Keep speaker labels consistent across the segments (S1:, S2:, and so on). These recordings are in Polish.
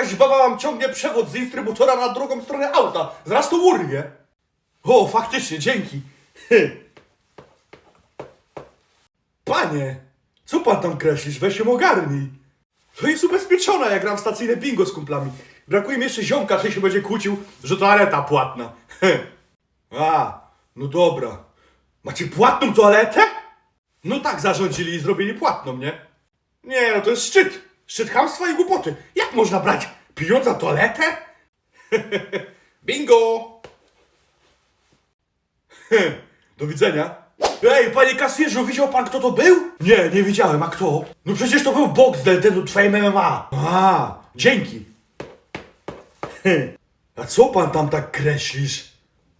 S1: jakaś baba wam ciągnie przewód z dystrybutora na drugą stronę auta. To urwie. O, faktycznie, dzięki. Panie, co pan tam kreślisz? Weź się ogarnij. To jest ubezpieczona, jak gram w stacyjne bingo z kumplami. Brakuje mi jeszcze ziomka, że się będzie kłócił, że toaleta płatna. A, no dobra. Macie płatną toaletę? No tak zarządzili i zrobili płatną, nie? Nie, no to jest szczyt. Szczyt chamstwa i głupoty. Jak można brać pieniądze za toaletę? Bingo! Do widzenia. Ej, panie kasjerzu, widział pan kto to był? Nie, nie widziałem, a kto? No przecież to był Boxdel, ten od Fame MMA. A, dzięki. A co pan tam tak kreślisz?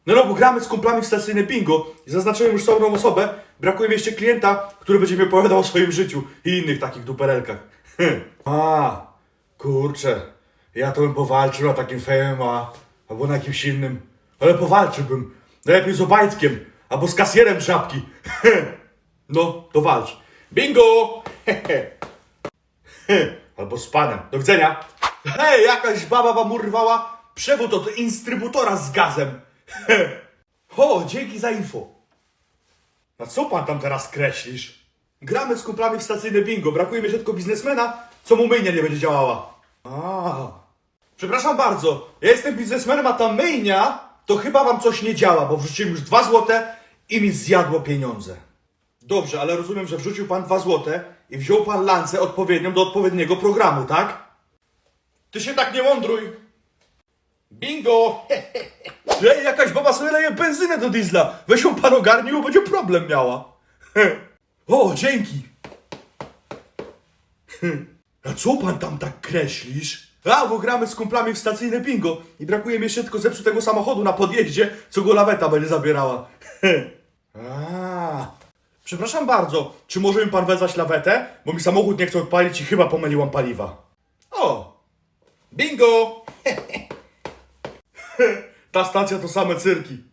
S1: No no, bo gramy z kumplami w stacyjne bingo i zaznaczyłem już całą osobę. Brakuje mi jeszcze klienta, który będzie mi opowiadał o swoim życiu i innych takich duperelkach. A, kurczę. Ja to bym powalczył na takim Fame MMA albo na jakimś innym. Ale powalczyłbym. Najlepiej z Obajtkiem albo z kasjerem żabki. No, to walcz. Bingo! Albo z panem. Do widzenia. Hej, jakaś baba wam urwała przewód od instrybutora z gazem. o, dzięki za info. A co pan tam teraz kreślisz? Gramy z kumplami w stacyjne bingo. Brakuje mi tylko biznesmena, co mu myjnia nie będzie działała. A. Przepraszam bardzo, ja jestem biznesmenem, a ta myjnia to chyba wam coś nie działa, bo wrzuciłem już dwa złote i mi zjadło pieniądze. Dobrze, ale rozumiem, że wrzucił pan dwa złote i wziął pan lancę odpowiednią do odpowiedniego programu, tak? Ty się tak nie mądruj. Bingo! Ej, jakaś baba sobie leje benzynę do diesla. Weź ją pan ogarnij, bo będzie problem miała. o, dzięki. A co pan tam tak kreślisz? A, bo gramy z kumplami w stacyjne bingo i brakuje mi jeszcze tylko zepsutego samochodu na podjeździe, co go laweta będzie zabierała. A, przepraszam bardzo, czy może mi pan wezwać lawetę? Bo mi samochód nie chce odpalić i chyba pomyliłam paliwa. O, bingo! Ta stacja to same cyrki.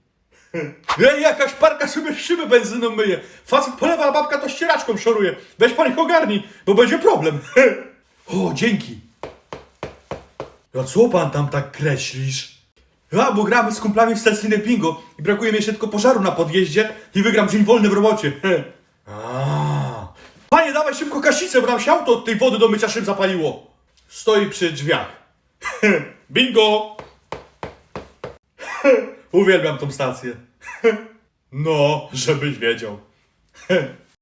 S1: Ej, jakaś parka sobie szybę benzyną myje. Facet polewa, a babka to ścieraczką szoruje. Weź pan ich ogarnij, bo będzie problem. o, dzięki. A co pan tam tak kreślisz? A, bo gramy z kumplami w stacyjne bingo i brakuje mi jeszcze tylko pożaru na podjeździe i wygram dzień wolny w robocie. A. Panie, dawaj szybko kasicę, bo nam się auto od tej wody do mycia szyb zapaliło. Stoi przy drzwiach. Bingo! Uwielbiam tą stację. No, żebyś wiedział.